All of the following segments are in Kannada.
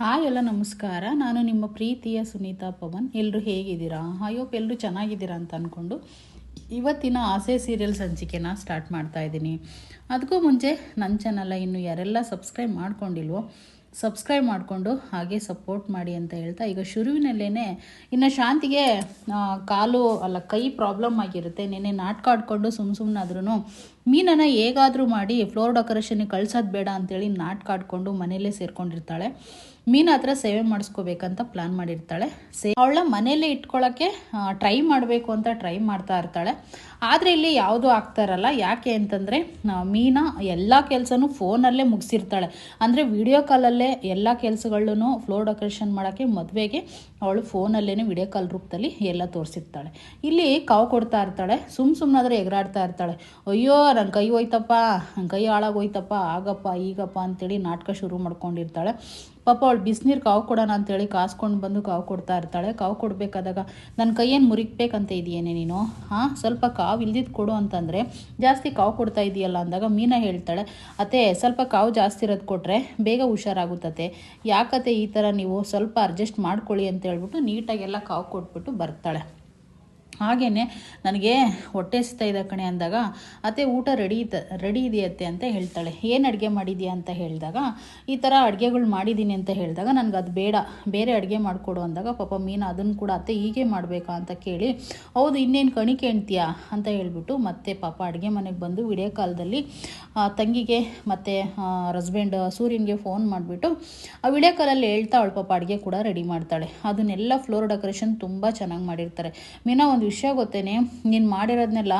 ಹಾಯ್ ಎಲ್ಲ, ನಮಸ್ಕಾರ. ನಾನು ನಿಮ್ಮ ಪ್ರೀತಿಯ ಸುನೀತಾ ಪವನ್. ಎಲ್ಲರೂ ಹೇಗಿದ್ದೀರಾ? ಹೋಪ್ ಎಲ್ಲರೂ ಚೆನ್ನಾಗಿದ್ದೀರಾ ಅಂತ ಅಂದ್ಕೊಂಡು ಇವತ್ತಿನ ಆಸೆ ಸೀರಿಯಲ್ ಸಂಚಿಕೆನ ಸ್ಟಾರ್ಟ್ ಮಾಡ್ತಾ ಇದ್ದೀನಿ. ಅದಕ್ಕೂ ಮುಂಚೆ ನನ್ನ ಚಾನಲ್ಲ ಇನ್ನು ಯಾರೆಲ್ಲ ಸಬ್ಸ್ಕ್ರೈಬ್ ಮಾಡ್ಕೊಂಡಿಲ್ವೋ ಸಬ್ಸ್ಕ್ರೈಬ್ ಮಾಡಿಕೊಂಡು ಹಾಗೆ ಸಪೋರ್ಟ್ ಮಾಡಿ ಅಂತ ಹೇಳ್ತಾ, ಈಗ ಶುರುವಿನಲ್ಲೇ ಇನ್ನು ಶಾಂತಿಗೆ ಕಾಲು, ಅಲ್ಲ ಕೈ ಪ್ರಾಬ್ಲಮ್ ಆಗಿರುತ್ತೆ. ನೆನೆ ನಾಟಕ ಆಡ್ಕೊಂಡು ಸುಮ್ಮ ಸುಮ್ಮನಾದ್ರೂ ಮೀನನ್ನು ಹೇಗಾದರೂ ಮಾಡಿ ಫ್ಲೋರ್ ಡೆಕೋರೇಷನ್ಗೆ ಕಳ್ಸೋದು ಬೇಡ ಅಂತೇಳಿ ನಾಟ್ ಆಡ್ಕೊಂಡು ಮನೆಯಲ್ಲೇ ಸೇರ್ಕೊಂಡಿರ್ತಾಳೆ. ಮೀನ ಹತ್ರ ಸೇವೆ ಮಾಡಿಸ್ಕೋಬೇಕಂತ ಪ್ಲಾನ್ ಮಾಡಿರ್ತಾಳೆ. ಸೇ ಅವಳ ಮನೆಯಲ್ಲೇ ಇಟ್ಕೊಳ್ಳೋಕ್ಕೆ ಟ್ರೈ ಮಾಡಬೇಕು ಅಂತ ಟ್ರೈ ಮಾಡ್ತಾ ಇರ್ತಾಳೆ. ಆದರೆ ಇಲ್ಲಿ ಯಾವುದೂ ಆಗ್ತಾ ಇರಲ್ಲ. ಯಾಕೆ ಅಂತಂದರೆ ಮೀನಾ ಎಲ್ಲ ಕೆಲಸನೂ ಫೋನಲ್ಲೇ ಮುಗಿಸಿರ್ತಾಳೆ. ಅಂದರೆ ವಿಡಿಯೋ ಕಾಲಲ್ಲೇ ಎಲ್ಲ ಕೆಲಸಗಳನ್ನೂ ಫ್ಲೋರ್ ಡೆಕೋರೇಷನ್ ಮಾಡೋಕ್ಕೆ ಮದುವೆಗೆ ಅವಳು ಫೋನಲ್ಲೇ ವಿಡಿಯೋ ಕಾಲ್ ರೂಪದಲ್ಲಿ ಎಲ್ಲ ತೋರಿಸಿರ್ತಾಳೆ. ಇಲ್ಲಿ ಕಾವು ಕೊಡ್ತಾ ಇರ್ತಾಳೆ ಸುಮ್ಮ ಸುಮ್ಮನಾದ್ರೆ ಎಗರಾಡ್ತಾ ಇರ್ತಾಳೆ. ಅಯ್ಯೋ ನನ್ನ ಕೈ ಹೋಯ್ತಪ್ಪ ನನ್ನ ಕೈ ಹಾಳಾಗೋಯ್ತಪ್ಪ ಆಗಪ್ಪ, ಈಗಪ್ಪ ಅಂತೇಳಿ ನಾಟಕ ಶುರು ಮಾಡ್ಕೊಂಡಿರ್ತಾಳೆ. ಪಾಪ ಅವಳು ಬಿಸಿನೀರು ಕಾವು ಕೊಡೋಣ ಅಂತೇಳಿ ಕಾಸ್ಕೊಂಡು ಬಂದು ಕಾವು ಕೊಡ್ತಾ ಇರ್ತಾಳೆ. ಕಾವು ಕೊಡಬೇಕಾದಾಗ ನನ್ನ ಕೈಯೇನು ಮುರಿಕ್ಬೇಕಂತ ಇದೆಯೇನೆ ನೀನು? ಹಾಂ, ಸ್ವಲ್ಪ ಕಾವು ಇಲ್ದಿದ್ದು ಕೊಡು ಅಂತಂದರೆ, ಜಾಸ್ತಿ ಕಾವು ಕೊಡ್ತಾ ಇದೆಯಲ್ಲ ಅಂದಾಗ ಮೀನಾ ಹೇಳ್ತಾಳೆ, ಅತ್ತೆ, ಸ್ವಲ್ಪ ಕಾವು ಜಾಸ್ತಿ ಇರೋದು ಕೊಟ್ಟರೆ ಬೇಗ ಹುಷಾರಾಗುತ್ತತೆ ಯಾಕತ್ತೆ ಈ ಥರ ನೀವು ಸ್ವಲ್ಪ ಅಡ್ಜಸ್ಟ್ ಮಾಡ್ಕೊಳ್ಳಿ ಅಂತ ಹೇಳ್ಬಿಟ್ಟು ನೀಟಾಗೆಲ್ಲ ಕಾವು ಕೊಟ್ಬಿಟ್ಟು ಬರ್ತಾಳೆ. ಹಾಗೆಯೇ ನನಗೆ ಹೊಟ್ಟೆ ಇದೆ ಕಣೆ ಅಂದಾಗ, ಅತ್ತೆ ಊಟ ರೆಡಿ ಇತ್ತ, ರೆಡಿ ಇದೆಯತ್ತೆ ಅಂತ ಹೇಳ್ತಾಳೆ. ಏನು ಅಡುಗೆ ಮಾಡಿದ್ಯಾ ಅಂತ ಹೇಳಿದಾಗ, ಈ ಥರ ಅಡುಗೆಗಳು ಮಾಡಿದ್ದೀನಿ ಅಂತ ಹೇಳಿದಾಗ, ನನಗೆ ಅದು ಬೇಡ, ಬೇರೆ ಅಡುಗೆ ಮಾಡಿಕೊಡು ಅಂದಾಗ, ಪಾಪ ಮೀನು ಅದನ್ನು ಕೂಡ ಅತ್ತೆ ಹೀಗೆ ಮಾಡಬೇಕಾ ಅಂತ ಕೇಳಿ, ಹೌದು, ಇನ್ನೇನು ಕಣಿಕೆ ಹೆಣ್ತೀಯಾ ಅಂತ ಹೇಳಿಬಿಟ್ಟು ಮತ್ತೆ ಪಾಪ ಅಡುಗೆ ಮನೆಗೆ ಬಂದು ವಿಡಿಯೋ ಕಾಲದಲ್ಲಿ ತಂಗಿಗೆ ಮತ್ತು ಹಸ್ಬೆಂಡ್ ಸೂರ್ಯನಿಗೆ ಫೋನ್ ಮಾಡಿಬಿಟ್ಟು, ಆ ವಿಡಿಯೋ ಕಾಲಲ್ಲಿ ಹೇಳ್ತಾ ಅವಳು ಪಾಪ ಅಡುಗೆ ಕೂಡ ರೆಡಿ ಮಾಡ್ತಾಳೆ. ಅದನ್ನೆಲ್ಲ ಫ್ಲೋರ್ ಡೆಕೋರೇಷನ್ ತುಂಬ ಚೆನ್ನಾಗಿ ಮಾಡಿರ್ತಾರೆ. ಮೀನಾ ಒಂದು ವಿಷಯ ಗೊತ್ತೇನೆ, ನೀನು ಮಾಡಿರೋದನ್ನೆಲ್ಲ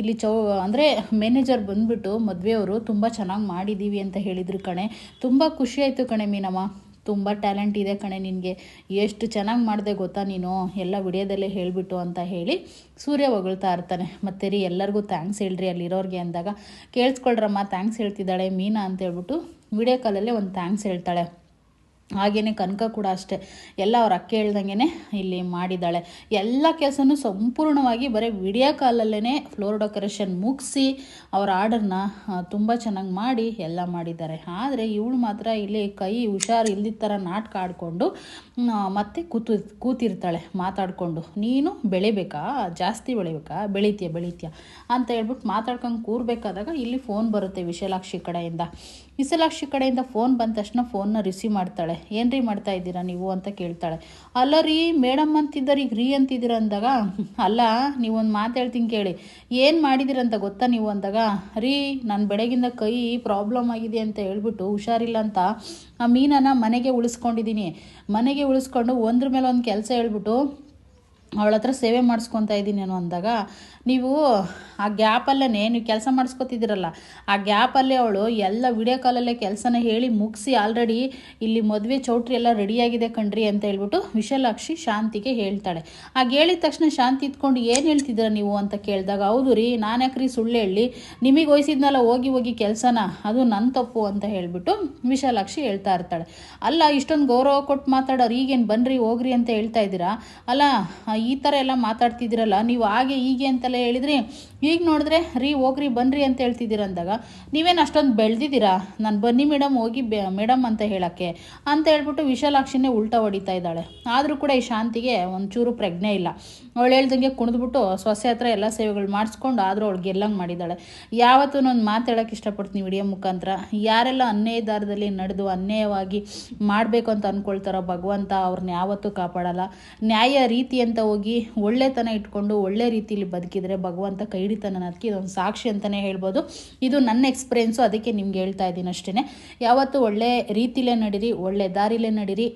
ಇಲ್ಲಿ ಚೌ, ಅಂದರೆ ಮ್ಯಾನೇಜರ್ ಬಂದುಬಿಟ್ಟು ಮದುವೆಯವರು ತುಂಬ ಚೆನ್ನಾಗಿ ಮಾಡಿದ್ದೀವಿ ಅಂತ ಹೇಳಿದರು ಕಣೆ. ತುಂಬ ಖುಷಿ ಆಯಿತು ಕಣೆ ಮೀನಮ್ಮ. ತುಂಬ ಟ್ಯಾಲೆಂಟ್ ಇದೆ ಕಣೆ ನಿನಗೆ. ಎಷ್ಟು ಚೆನ್ನಾಗಿ ಮಾಡಿದೆ ಗೊತ್ತಾ ನೀನು? ಎಲ್ಲ ವಿಡಿಯೋದಲ್ಲೇ ಹೇಳಿಬಿಟ್ಟು ಅಂತ ಹೇಳಿ ಸೂರ್ಯ ಹೊಗಳ್ತಾ ಇರ್ತಾನೆ. ಮತ್ತೆ ರೀ, ಎಲ್ಲರಿಗೂ ಥ್ಯಾಂಕ್ಸ್ ಹೇಳ್ರಿ ಅಲ್ಲಿರೋರಿಗೆ ಅಂದಾಗ. ಕೇಳಿಸ್ಕೊಳ್ರಮ್ಮ ಥ್ಯಾಂಕ್ಸ್ ಹೇಳ್ತಿದ್ದಾಳೆ ಮೀನಾ ಅಂತ ಹೇಳ್ಬಿಟ್ಟು ವಿಡಿಯೋ ಕಾಲಲ್ಲೇ ಒಂದು ಥ್ಯಾಂಕ್ಸ್ ಹೇಳ್ತಾಳೆ. ಹಾಗೆಯೇ ಕನಕ ಕೂಡ ಅಷ್ಟೇ. ಎಲ್ಲ ಅವ್ರ ಅಕ್ಕ ಹೇಳ್ದಂಗೆ ಇಲ್ಲಿ ಮಾಡಿದ್ದಾಳೆ. ಎಲ್ಲ ಕೆಲಸನೂ ಸಂಪೂರ್ಣವಾಗಿ ಬರೀ ವಿಡಿಯೋ ಕಾಲಲ್ಲೇ ಫ್ಲೋರ್ ಡೆಕೋರೇಷನ್ ಮುಗಿಸಿ ಅವ್ರ ಆರ್ಡರ್ನ ತುಂಬ ಚೆನ್ನಾಗಿ ಮಾಡಿ ಎಲ್ಲ ಮಾಡಿದ್ದಾರೆ. ಆದರೆ ಇವಳು ಮಾತ್ರ ಇಲ್ಲಿ ಕೈ ಹುಷಾರು ಇಲ್ದಿದ ಥರ ನಾಟಕ ಆಡಿಕೊಂಡು ಮತ್ತೆ ಕೂತು, ಕೂತಿರ್ತಾಳೆ, ಮಾತಾಡಿಕೊಂಡು. ನೀನು ಬೆಳಿಬೇಕಾ? ಜಾಸ್ತಿ ಬೆಳಿಬೇಕಾ? ಬೆಳಿತೀಯ ಬೆಳಿತೀಯ? ಅಂತ ಹೇಳ್ಬಿಟ್ಟು ಮಾತಾಡ್ಕೊಂಡು ಕೂರ್ಬೇಕಾದಾಗ ಇಲ್ಲಿ ಫೋನ್ ಬರುತ್ತೆ ವಿಶಾಲಾಕ್ಷಿ ಕಡೆಯಿಂದ. ವಿಶಾಲಾಕ್ಷಿ ಕಡೆಯಿಂದ ಫೋನ್ ಬಂದ ತಕ್ಷಣ ಫೋನ್ನ ರಿಸೀವ್ ಮಾಡ್ತಾಳೆ. ಏನ್ರಿ ಮಾಡ್ತಾ ಇದ್ದೀರಾ ನೀವು ಅಂತ ಕೇಳ್ತಾಳೆ. ಅಲ್ಲ ರೀ ಮೇಡಮ್ ಅಂತಿದ್ದಾರೆ, ಈಗ ರೀ ಅಂತಿದ್ದೀರ ಅಂದಾಗ, ಅಲ್ಲ, ನೀವೊಂದು ಮಾತು ಹೇಳ್ತೀನಿ ಕೇಳಿ. ಏನು ಮಾಡಿದಿರಂತ ಗೊತ್ತಾ ನೀವು ಅಂದಾಗ, ರೀ, ನಾನು ಬೆಳಗಿಂದ ಕೈ ಪ್ರಾಬ್ಲಮ್ ಆಗಿದೆ ಅಂತ ಹೇಳ್ಬಿಟ್ಟು ಹುಷಾರಿಲ್ಲ ಅಂತ ಆ ಮೀನನ್ನು ಮನೆಗೆ ಉಳಿಸ್ಕೊಂಡಿದ್ದೀನಿ. ಮನೆಗೆ ಉಳಿಸ್ಕೊಂಡು ಒಂದ್ರ ಮೇಲೆ ಒಂದು ಕೆಲಸ ಹೇಳ್ಬಿಟ್ಟು ಅವಳ ಹತ್ರ ಸೇವೆ ಮಾಡಿಸ್ಕೊತಾ ಇದ್ದೀನಿ ನಾನು ಅಂದಾಗ, ನೀವು ಆ ಗ್ಯಾಪಲ್ಲೇ ನೀವು ಕೆಲಸ ಮಾಡಿಸ್ಕೊತಿದ್ದೀರಲ್ಲ, ಆ ಗ್ಯಾಪಲ್ಲೇ ಅವಳು ಎಲ್ಲ ವಿಡಿಯೋ ಕಾಲಲ್ಲೇ ಕೆಲಸನ ಹೇಳಿ ಮುಗಿಸಿ ಆಲ್ರೆಡಿ ಇಲ್ಲಿ ಮದುವೆ ಚೌಟ್ರಿ ಎಲ್ಲ ರೆಡಿಯಾಗಿದೆ ಕಣ್ರಿ ಅಂತ ಹೇಳ್ಬಿಟ್ಟು ವಿಶಾಲಾಕ್ಷಿ ಶಾಂತಿಗೆ ಹೇಳ್ತಾಳೆ. ಆಗ ಹೇಳಿದ ತಕ್ಷಣ ಶಾಂತಿ ಇದ್ಕೊಂಡು ಏನು ಹೇಳ್ತಿದ್ದೀರ ನೀವು ಅಂತ ಕೇಳಿದಾಗ, ಹೌದು ರೀ, ನಾನು ಯಾಕ್ರಿ ಸುಳ್ಳು ಹೇಳಿ, ನಿಮಗೆ ವಹಿಸಿದ್ನಲ್ಲ ಹೋಗಿ ಹೋಗಿ ಕೆಲಸನ, ಅದು ನನ್ನ ತಪ್ಪು ಅಂತ ಹೇಳಿಬಿಟ್ಟು ವಿಶಾಲಾಕ್ಷಿ ಹೇಳ್ತಾ ಇರ್ತಾಳೆ. ಅಲ್ಲ, ಇಷ್ಟೊಂದು ಗೌರವ ಕೊಟ್ಟು ಮಾತಾಡೋರು ಈಗೇನು ಬನ್ರಿ ಹೋಗ್ರಿ ಅಂತ ಹೇಳ್ತಾ ಇದ್ದೀರಾ? ಅಲ್ಲ ಈ ಥರ ಎಲ್ಲ ಮಾತಾಡ್ತಿದ್ದೀರಲ್ಲ ನೀವು ಹಾಗೆ ಹೀಗೆ ಅಂತೆಲ್ಲ ಹೇಳಿದ್ರಿ ಈಗ ನೋಡಿದ್ರೆ, ರೀ, ಹೋಗ್ರಿ, ಬನ್ರಿ ಅಂತ ಹೇಳ್ತಿದ್ದೀರ ಅಂದಾಗ, ನೀವೇನು ಅಷ್ಟೊಂದು ಬೆಳೆದಿದ್ದೀರಾ? ನಾನು ಬನ್ನಿ ಮೇಡಮ್ ಹೋಗಿ ಬೆ ಮೇಡಮ್ ಅಂತ ಹೇಳೋಕ್ಕೆ ಅಂತ ಹೇಳ್ಬಿಟ್ಟು ವಿಶಾಲಾಕ್ಷಿನೇ ಉಲ್ಟಾ ಹೊಡಿತಾ ಇದ್ದಾಳೆ. ಆದರೂ ಕೂಡ ಈ ಶಾಂತಿಗೆ ಒಂಚೂರು ಪ್ರಜ್ಞೆ ಇಲ್ಲ. ಅವಳು ಹೇಳ್ದಂಗೆ ಕುಣಿದ್ಬಿಟ್ಟು ಸೊಸೆ ಹತ್ರ ಎಲ್ಲ ಸೇವೆಗಳು ಮಾಡಿಸ್ಕೊಂಡು ಆದರೂ ಅವಳು ಗೆಲ್ಲಂಗೆ ಮಾಡಿದ್ದಾಳೆ. ಯಾವತ್ತೂ ಒಂದು ಮಾತು ಇಷ್ಟಪಡ್ತೀನಿ ವಿಡಿಯೋ ಮುಖಾಂತರ. ಯಾರೆಲ್ಲ ಅನ್ಯಾಯ ದಾರದಲ್ಲಿ ನಡೆದು ಅನ್ಯಾಯವಾಗಿ ಮಾಡಬೇಕು ಅಂತ ಅಂದ್ಕೊಳ್ತಾರೋ ಭಗವಂತ ಅವ್ರನ್ನ ಯಾವತ್ತೂ ಕಾಪಾಡಲ್ಲ. ನ್ಯಾಯ ರೀತಿ ಅಂತ ಹೋಗಿ ಒಳ್ಳೆತನ ಇಟ್ಕೊಂಡು ಒಳ್ಳೆ ರೀತಿಯಲ್ಲಿ ಬದುಕಿದ್ರೆ ಭಗವಂತ ಕೈ ಹಿಡಿತಾನೆ ಅನ್ನೋದಕ್ಕೆ ಇದೊಂದು ಸಾಕ್ಷಿ ಅಂತಲೇ ಹೇಳ್ಬೋದು. ಇದು ನನ್ನ ಎಕ್ಸ್ಪೀರಿಯೆನ್ಸು ಅದಕ್ಕೆ ನಿಮ್ಗೆ ಹೇಳ್ತಾ ಇದ್ದೀನಿ ಅಷ್ಟೇ ಯಾವತ್ತೂ ಒಳ್ಳೆ ರೀತಿಲೇ ನಡೀರಿ, ಒಳ್ಳೆ ದಾರಿಲೇ ನಡೀರಿ.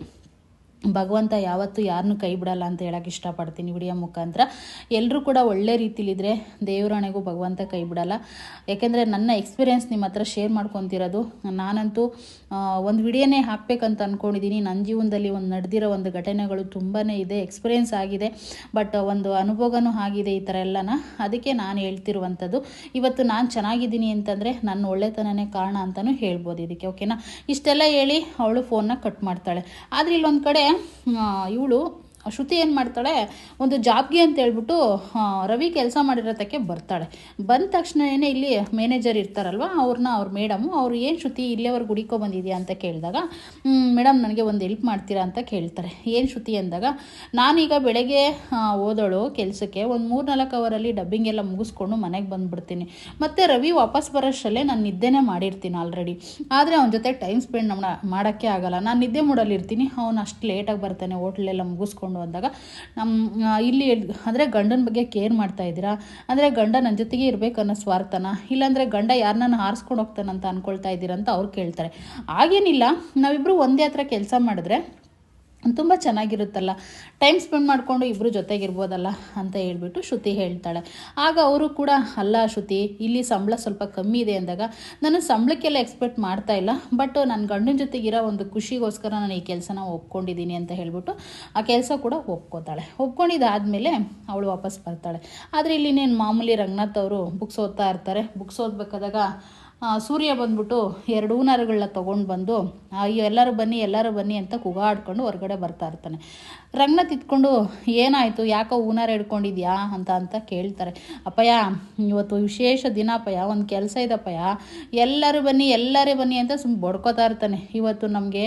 ಭಗವಂತ ಯಾವತ್ತೂ ಯಾರನ್ನೂ ಕೈ ಬಿಡಲ್ಲ ಅಂತ ಹೇಳಕ್ಕೆ ಇಷ್ಟಪಡ್ತೀನಿ ವಿಡಿಯೋ ಮುಖಾಂತರ. ಎಲ್ಲರೂ ಕೂಡ ಒಳ್ಳೆ ರೀತಿಲಿದ್ರೆ ದೇವರಾಣೆಗೂ ಭಗವಂತ ಕೈ ಬಿಡಲ್ಲ. ಯಾಕೆಂದರೆ ನನ್ನ ಎಕ್ಸ್ಪೀರಿಯೆನ್ಸ್ ನಿಮ್ಮ ಹತ್ರ ಶೇರ್ ಮಾಡ್ಕೊತಿರೋದು. ನಾನಂತೂ ಒಂದು ವಿಡಿಯೋನೇ ಹಾಕಬೇಕಂತ ಅಂದ್ಕೊಂಡಿದ್ದೀನಿ ನನ್ನ ಜೀವನದಲ್ಲಿ ಒಂದು ನಡೆದಿರೋ ಒಂದು ಘಟನೆಗಳು ತುಂಬಾ ಇದೆ ಎಕ್ಸ್ಪೀರಿಯೆನ್ಸ್ ಆಗಿದೆ. ಬಟ್ ಒಂದು ಅನುಭವನೂ ಆಗಿದೆ ಈ ಥರ ಎಲ್ಲನ. ಅದಕ್ಕೆ ನಾನು ಹೇಳ್ತಿರುವಂಥದ್ದು ಇವತ್ತು ನಾನು ಚೆನ್ನಾಗಿದ್ದೀನಿ ಅಂತಂದರೆ ನನ್ನ ಒಳ್ಳೆತನನೇ ಕಾರಣ ಅಂತಲೂ ಹೇಳ್ಬೋದು ಇದಕ್ಕೆ ಓಕೆನಾ ಇಷ್ಟೆಲ್ಲ ಹೇಳಿ ಅವಳು ಫೋನ್ನ ಕಟ್ ಮಾಡ್ತಾಳೆ. ಆದರೆ ಇಲ್ಲೊಂದು ಕಡೆ ಇವಳು ಶ್ರುತಿ ಏನು ಮಾಡ್ತಾಳೆ, ಒಂದು ಜಾಬ್ಗೆ ಅಂತ ಹೇಳ್ಬಿಟ್ಟು ರವಿ ಕೆಲಸ ಮಾಡಿರೋತಕ್ಕೆ ಬರ್ತಾಳೆ. ಬಂದ ತಕ್ಷಣನೇ ಇಲ್ಲಿ ಮ್ಯಾನೇಜರ್ ಇರ್ತಾರಲ್ವ ಅವ್ರನ್ನ ಅವ್ರ ಮೇಡಮು, ಅವ್ರು ಏನು ಶ್ರುತಿ ಇಲ್ಲೇವರೆಗೆ ಹುಡಿಕೋ ಬಂದಿದೆಯಾ ಅಂತ ಕೇಳಿದಾಗ ಮೇಡಮ್ ನನಗೆ ಒಂದು ಹೆಲ್ಪ್ ಮಾಡ್ತೀರಾ ಅಂತ ಕೇಳ್ತಾರೆ. ಏನು ಶ್ರುತಿ ಅಂದಾಗ, ನಾನೀಗ ಬೆಳಗ್ಗೆ ಓದೋಳು ಕೆಲಸಕ್ಕೆ, ಒಂದು ಮೂರು ನಾಲ್ಕು ಅವರಲ್ಲಿ ಡಬ್ಬಿಂಗ್ ಎಲ್ಲ ಮುಗಿಸ್ಕೊಂಡು ಮನೆಗೆ ಬಂದುಬಿಡ್ತೀನಿ. ಮತ್ತು ರವಿ ವಾಪಸ್ ಬರೋಷ್ಟರಲ್ಲೇ ನಾನು ನಿದ್ದೆನೇ ಮಾಡಿರ್ತೀನಿ ಆಲ್ರೆಡಿ ಆದರೆ ಅವನ ಜೊತೆ ಟೈಮ್ ಸ್ಪೆಂಡ್ ಮಾಡೋಕ್ಕೆ ಆಗಲ್ಲ. ನಾನು ನಿದ್ದೆ ಮೂಡಲ್ಲಿ ಇರ್ತೀನಿ ಅವನು ಅಷ್ಟು ಲೇಟಾಗಿ ಬರ್ತಾನೆ ಹೋಟ್ಲೆಲ್ಲ ಮುಗಿಸ್ಕೊಂಡು. ಅಂದಾಗ ನಮ್ಮ ಆ, ಇಲ್ಲಿ ಅಂದರೆ ಗಂಡನ ಬಗ್ಗೆ ಕೇರ್ ಮಾಡ್ತಾ ಇದ್ದೀರಾ? ಅಂದರೆ ಗಂಡ ನನ್ನ ಜೊತೆಗೆ ಇರಬೇಕನ್ನೋ ಸ್ವಾರ್ಥನ ಇಲ್ಲಾಂದರೆ ಗಂಡ ಯಾರನ್ನ ಹಾರಿಸ್ಕೊಂಡು ಹೋಗ್ತಾನಂತ ಅಂದ್ಕೊಳ್ತಾ ಇದ್ದೀರಾ ಅಂತ ಅವ್ರು ಕೇಳ್ತಾರೆ. ಹಾಗೇನಿಲ್ಲ ನಾವಿಬ್ಬರು ಒಂದೇ ಹತ್ರ ಕೆಲಸ ಮಾಡಿದ್ರೆ ತುಂಬ ಚೆನ್ನಾಗಿರುತ್ತಲ್ಲ. ಟೈಮ್ ಸ್ಪೆಂಡ್ ಮಾಡಿಕೊಂಡು ಇಬ್ಬರು ಜೊತೆಗಿರ್ಬೋದಲ್ಲ ಅಂತ ಹೇಳ್ಬಿಟ್ಟು ಶ್ರುತಿ ಹೇಳ್ತಾಳೆ. ಆಗ ಅವರು ಕೂಡ, ಅಲ್ಲ ಶ್ರುತಿ, ಇಲ್ಲಿ ಸಂಬಳ ಸ್ವಲ್ಪ ಕಮ್ಮಿ ಇದೆ ಅಂದಾಗ ನಾನು ಸಂಬಳಕ್ಕೆಲ್ಲ ಎಕ್ಸ್ಪೆಕ್ಟ್ ಮಾಡ್ತಾ ಇಲ್ಲ. ಬಟ್ ನನ್ನ ಗಂಡನ ಜೊತೆಗಿರೋ ಒಂದು ಖುಷಿಗೋಸ್ಕರ ನಾನು ಈ ಕೆಲಸನ ಒಪ್ಕೊಂಡಿದ್ದೀನಿ ಅಂತ ಹೇಳ್ಬಿಟ್ಟು ಆ ಕೆಲಸ ಕೂಡ ಒಪ್ಕೋತಾಳೆ. ಒಪ್ಕೊಂಡಿದ್ದಾದಮೇಲೆ ಅವಳು ವಾಪಸ್ ಬರ್ತಾಳೆ. ಆದರೆ ಇಲ್ಲಿ ಇನ್ನೇನು ಮಾಮೂಲಿ ರಂಗನಾಥ್ ಅವರು ಬುಕ್ಸ್ ಓದ್ತಾ ಇರ್ತಾರೆ. ಬುಕ್ಸ್ ಓದ್ಬೇಕಾದಾಗ ಸೂರ್ಯ ಬಂದ್ಬಿಟ್ಟು ಎರಡು ಹೂನಾರಗಳನ್ನ ತೊಗೊಂಡು ಬಂದು ಎಲ್ಲರೂ ಬನ್ನಿ ಎಲ್ಲರೂ ಬನ್ನಿ ಅಂತ ಕೂಗಾಡ್ಕೊಂಡು ಹೊರಗಡೆ ಬರ್ತಾ ಇರ್ತಾನೆ. ರಂಗನಾಥ್ ತಿತ್ಕೊಂಡು, ಏನಾಯಿತು, ಯಾಕೋ ಹೂನಾರ ಹಿಡ್ಕೊಂಡಿದ್ಯಾ ಅಂತ ಅಂತ ಕೇಳ್ತಾರೆ. ಅಪ್ಪಯ್ಯ, ಇವತ್ತು ವಿಶೇಷ ದಿನ ಅಪ್ಪಯ್ಯ, ಒಂದು ಕೆಲಸ ಇದಪ್ಪಯ್ಯ ಎಲ್ಲರೂ ಬನ್ನಿ, ಎಲ್ಲರೇ ಬನ್ನಿ ಅಂತ ಸುಮ್ಮನೆ ಬಡ್ಕೋತಾ ಇರ್ತಾನೆ. ಇವತ್ತು ನಮಗೆ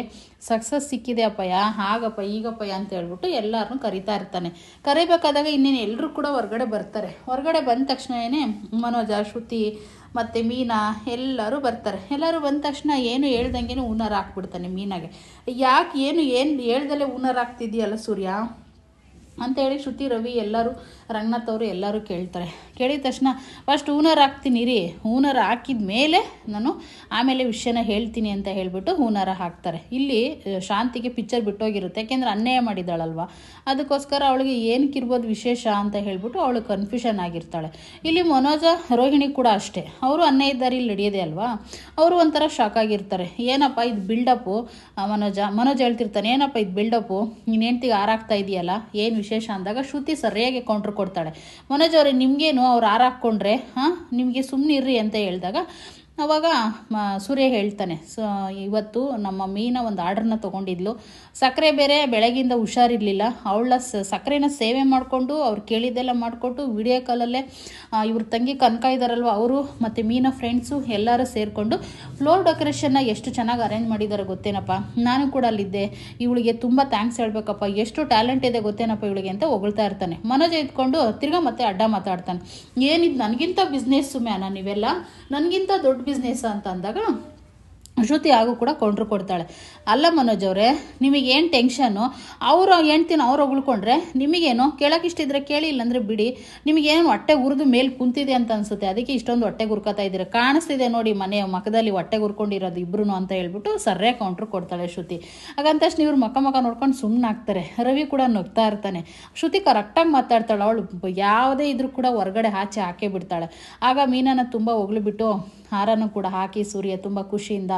ಸಕ್ಸಸ್ ಸಿಕ್ಕಿದೆ ಅಪ್ಪಯ್ಯ. ಹಾಗಪ್ಪ, ಈಗಪ್ಪಯ್ಯ ಅಂತ ಹೇಳ್ಬಿಟ್ಟು ಎಲ್ಲರನ್ನೂ ಕರಿತಾ ಇರ್ತಾನೆ. ಕರಿಬೇಕಾದಾಗ ಇನ್ನೇನು ಎಲ್ಲರೂ ಕೂಡ ಹೊರಗಡೆ ಬರ್ತಾರೆ. ಹೊರಗಡೆ ಬಂದ ತಕ್ಷಣವೇ ಮನೋಜ, ಶ್ರುತಿ ಮತ್ತು ಮೀನಾ, ಎಲ್ಲರೂ ಬರ್ತಾರೆ. ಎಲ್ಲರೂ ಬಂದ ತಕ್ಷಣ ಏನು ಹೇಳ್ದಂಗೆ ಹುನರ್ ಹಾಕ್ಬಿಡ್ತಾನೆ ಮೀನಾಗೆ. ಯಾಕೆ ಏನು ಏನು ಹೇಳ್ದಲ್ಲೇ ಹೂನಾರ ಹಾಕ್ತಿದ್ದೀಯಲ್ಲ ಸೂರ್ಯ? ಅಂತೇಳಿ ಶ್ರುತಿ, ರವಿ ಎಲ್ಲರೂ ರಂಗನಾಥ್ ಅವರು ಎಲ್ಲರೂ ಕೇಳ್ತಾರೆ. ಕೇಳಿದ ತಕ್ಷಣ, ಫಸ್ಟ್ ಹೂನರ್ ಹಾಕ್ತೀನಿ ರೀ. ಹೂನರ್ ಹಾಕಿದ ಮೇಲೆ ನಾನು ಆಮೇಲೆ ವಿಷಯನ ಹೇಳ್ತೀನಿ ಅಂತ ಹೇಳಿಬಿಟ್ಟು ಹೂನರ ಹಾಕ್ತಾರೆ. ಇಲ್ಲಿ ಶಾಂತಿಗೆ ಪಿಕ್ಚರ್ ಬಿಟ್ಟೋಗಿರುತ್ತೆ. ಯಾಕೆಂದರೆ ಅನ್ಯಾಯ ಮಾಡಿದಾಳಲ್ವ ಅದಕ್ಕೋಸ್ಕರ ಅವಳಿಗೆ ಏನಕ್ಕಿರ್ಬೋದು ವಿಶೇಷ ಅಂತ ಹೇಳಿಬಿಟ್ಟು ಅವಳು ಕನ್ಫ್ಯೂಷನ್ ಆಗಿರ್ತಾಳೆ. ಇಲ್ಲಿ ಮನೋಜ ರೋಹಿಣಿ ಕೂಡ ಅಷ್ಟೇ. ಅವರು ಅನ್ಯಾಯ ದಾರಿಲಿ ನಡೆಯೋದೇ ಅಲ್ವಾ? ಅವರು ಒಂಥರ ಶಾಕ್ ಆಗಿರ್ತಾರೆ. ಏನಪ್ಪ ಇದು ಬಿಲ್ಡಪ್ಪು ಮನೋಜ? ಮನೋಜ್ ಹೇಳ್ತಿರ್ತಾನೆ, ಏನಪ್ಪ ಇದು ಬಿಲ್ಡಪ್ಪು ನೀನು ಹೆಂಡ್ತಿಗೆ ಹಾರಾಗ್ತಾ ಇದೆಯಲ್ಲ? ಏನು ವಿಶೇಷ? ಅಂದಾಗ ಶ್ರುತಿ ಸರಿಯಾಗಿ ಕೌಂಟ್ರ್ ಕೊಡ್ತಾಳೆ. ಮನೋಜ್ ಅವರೇ ನಿಮಗೇನು ಅವ್ರು ಹಾರಾಕ್ಕೊಂಡ್ರೆ ಹಾಂ ನಿಮಗೆ ಸುಮ್ಮನೆ ಇರ್ರಿ ಅಂತ ಹೇಳಿದಾಗ ಅವಾಗ ಮ, ಸೂರ್ಯ ಹೇಳ್ತಾನೆ, ಸೊ, ಇವತ್ತು ನಮ್ಮ ಮೀನ ಒಂದು ಆರ್ಡ್ರನ್ನ ತೊಗೊಂಡಿದ್ಲು. ಸಕ್ಕರೆ ಬೇರೆ ಬೆಳಗಿಂದ ಹುಷಾರಿರಲಿಲ್ಲ. ಅವಳ ಸಕ್ಕರೆನ ಸೇವೆ ಮಾಡಿಕೊಂಡು ಅವ್ರು ಕೇಳಿದ್ದೆಲ್ಲ ಮಾಡಿಕೊಟ್ಟು ವಿಡಿಯೋ ಕಾಲಲ್ಲೇ ಇವ್ರ ತಂಗಿ ಕನಕ ಇದ್ದಾರಲ್ವ ಅವರು ಮತ್ತು ಮೀನ ಫ್ರೆಂಡ್ಸು ಎಲ್ಲರೂ ಸೇರಿಕೊಂಡು ಫ್ಲೋರ್ ಡೆಕೋರೇಷನ್ನ ಎಷ್ಟು ಚೆನ್ನಾಗಿ ಅರೇಂಜ್ ಮಾಡಿದ್ದಾರೆ ಗೊತ್ತೇನಪ್ಪ? ನಾನು ಕೂಡ ಅಲ್ಲಿದ್ದೆ. ಇವಳಿಗೆ ತುಂಬ ಥ್ಯಾಂಕ್ಸ್ ಹೇಳಬೇಕಪ್ಪ. ಎಷ್ಟು ಟ್ಯಾಲೆಂಟ್ ಇದೆ ಗೊತ್ತೇನಪ್ಪ ಇವಳಿಗೆ? ಅಂತ ಹೊಗಳ್ತಾ ಇರ್ತಾನೆ. ಮನೋಜ ಇದ್ಕೊಂಡು ತಿರ್ಗಾ ಮತ್ತೆ ಅಡ್ಡ ಮಾತಾಡ್ತಾನೆ. ಏನಿದು, ನನಗಿಂತ ಬಿಸ್ನೆಸ್ಸು ಮ್ಯಾನ ನೀವೆಲ್ಲ? ನನಗಿಂತ ದೊಡ್ಡ ಬಿಸ್ನೆಸ್ ಅಂತ ಅಂದಾಗ ಶ್ರುತಿ ಆಗೂ ಕೂಡ ಕೊಂಡ್ರು ಕೊಡ್ತಾಳೆ. ಅಲ್ಲ ಮನೋಜ್ ಅವರೇ ನಿಮಗೇನು ಟೆನ್ಷನ್ನು ಅವರು ಹೆಣ್ತಿನ ಅವ್ರು ಹೊಗಳ್ಕೊಂಡ್ರೆ ನಿಮಗೇನು? ಕೇಳೋಕ್ಕಿಷ್ಟಿದ್ರೆ ಕೇಳಿ, ಇಲ್ಲಾಂದರೆ ಬಿಡಿ. ನಿಮಗೇನು ಹೊಟ್ಟೆ ಉರಿದು ಮೇಲೆ ಕುಂತಿದೆ ಅಂತ ಅನ್ಸುತ್ತೆ. ಅದಕ್ಕೆ ಇಷ್ಟೊಂದು ಹೊಟ್ಟೆ ಗುರ್ಕೋತಾ ಇದ್ದೀರ. ಕಾಣಿಸ್ತಿದೆ ನೋಡಿ ಮನೆ ಮಖದಲ್ಲಿ ಹೊಟ್ಟೆ ಗುರ್ಕೊಂಡಿರೋದು ಇಬ್ರು ಅಂತ ಹೇಳ್ಬಿಟ್ಟು ಸರ್ರೆ ಕೌಂಟ್ರು ಕೊಡ್ತಾಳೆ ಶ್ರುತಿ. ಹಾಗಂತ ಇವ್ರು ಮಕ್ಕ ಮಕ್ಕ ನೋಡ್ಕೊಂಡು ಸುಮ್ಮನೆ ಆಗ್ತಾರೆ. ರವಿ ಕೂಡ ನಗ್ತಾ ಇರ್ತಾನೆ. ಶ್ರುತಿ ಕರೆಕ್ಟಾಗಿ ಮಾತಾಡ್ತಾಳೆ. ಅವಳು ಯಾವುದೇ ಇದ್ರೂ ಕೂಡ ಹೊರಗಡೆ ಆಚೆ ಹಾಕೇ ಬಿಡ್ತಾಳೆ. ಆಗ ಮೀನನ್ನು ತುಂಬ ಹೊಗಳ್ಬಿಟ್ಟು ಹಾರನೂ ಕೂಡ ಹಾಕಿ ಸೂರ್ಯ ತುಂಬ ಖುಷಿಯಿಂದ